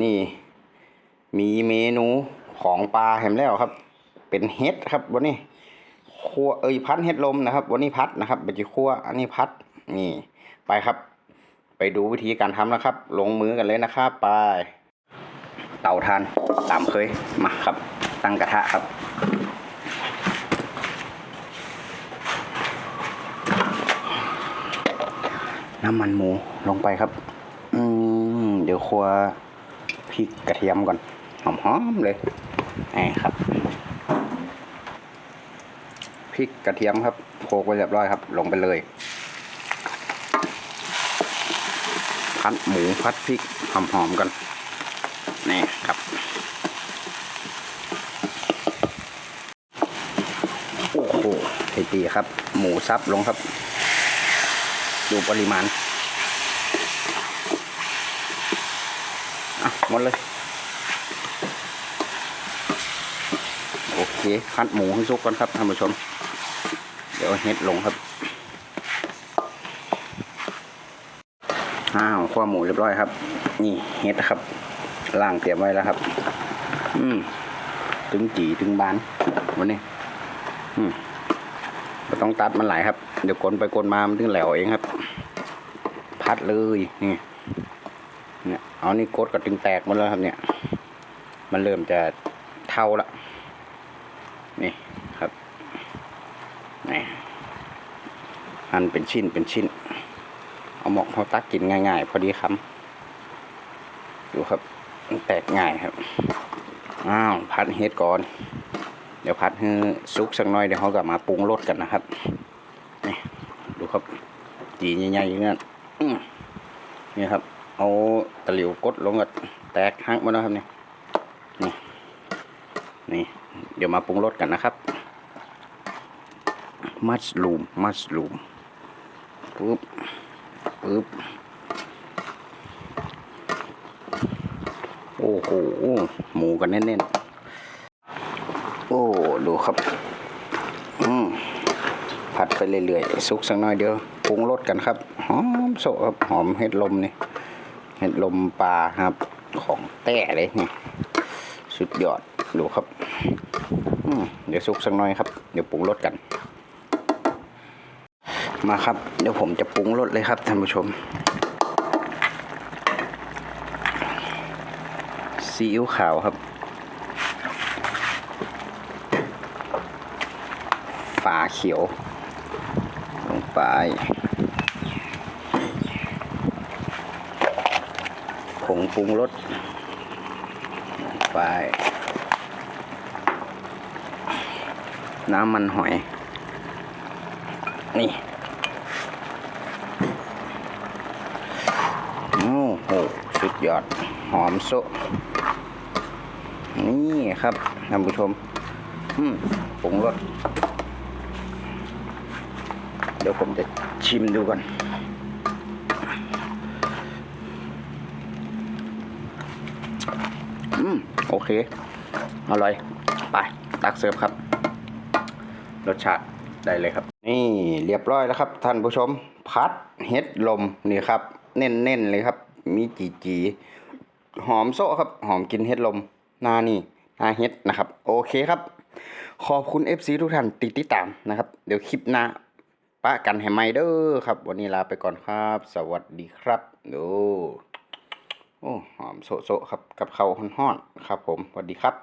นี่มีเมนูของปลาแฮมแล้วครับ เป็นเห็ดครับวันนี้คั่วเอ้ยพัดเห็ดลมนะครับ วันนี้พัดนะครับบัจิคั่วอันนี้พัดนี่ไปครับ ไปดูวิธีการทำนะครับ ลงมือกันเลยนะครับไปเตาทานตามเคยมาครับ ตั้งกระทะครับน้ำมันหมูลงไปครับ อืมเดี๋ยวคั่ว พริกกระเทียมก่อนหอมๆเลยนี่ครับพริกกระเทียมครับโขลกไว้เรียบร้อยครับ ลงไปเลยพัดหมูพัดพริกหอมๆกันนี่ครับโอ้โหเทตีครับ หมูซับลงครับ ดูปริมาณ อะ หมดเลย โอเคพัดหมูให้สุกก่อนครับท่านผู้ชม เดี๋ยวเฮ็ดลงครับอ้าวข้อหมูเรียบร้อยครับ นี่เฮ็ดครับล่างเตรียมไว้แล้วครับ อืมถึงจีถึงบานวันนี้ อืมต้องตัดมันหลายครับ เดี๋ยวกลนไปกลนมามันถึงแหลวเองครับ พัดเลยนี่ เอานี่กดก็ถึงแตกหมดแล้วครับเนี่ย มันเริ่มจะเท่าละ นี่ครับ นี่หั่นเป็นชิ้นเป็นชิ้น เอาหมอกเขาตักกินง่าย ๆ พอดีคำดูครับ มันแตกง่ายครับ อ้าว พัดเฮ็ดก่อน เดี๋ยวพัดให้สุกสักหน่อยเดี๋ยวเขากลับมาปรุงรสกันนะครับ นี่ ดูครับจีใหญ่ๆอย่างนั้นนี่ครับ เอาตะหลิวกดลงกับแตกหักมาแล้วครับนี่นี่นี่เดี๋ยวมาปรุงรสกันนะครับ มัสลูมมัสลูมปึ๊บปึ๊บโอ้โหหมูกันแน่นๆ โอ้ ดูครับ อืมผัดไปเรื่อยๆ สุกสักหน่อยเดียวปรุงรสกันครับ หอมโซะครับ หอมเห็ดลมนี่ ห็ดลมปลาครับของแต้เลยนี่สุดยอดดูครับเดี๋ยวสุกสักหน่อยครับ เดี๋ยวปรุงรสกัน มาครับ เดี๋ยวผมจะปรุงรสเลยครับท่านผู้ชมซีอิ๊วขาวครับ ฝาเขียว ลงไป ผง ปรุงรสไป น้ำมันหอย นี่ โอ้โห สุดยอด หอมโซนี่ครับท่านผู้ชม อืมปรุงรส เดี๋ยวผมจะชิมดูก่อน มโอเค อร่อย ไป ตักเสิร์ฟครับ รสชาติได้เลยครับ นี่เรียบร้อยแล้วครับ ท่านผู้ชม พัดเห็ดลมนี่ครับ เน้นๆเลยครับ มีจีจีหอมโซะครับ หอมกินเห็ดลมนานี่นาเห็ดนะครับ โอเคครับ ขอบคุณ FC ทุกท่านติดติดตามนะครับ เดี๋ยวคลิปหน้าปะกันให้ใหม่เด้อครับ วันนี้ลาไปก่อนครับ สวัสดีครับดู โอ้หอมโซะๆครับกับเขาวฮ้อนๆครับผมสวัสดีครับ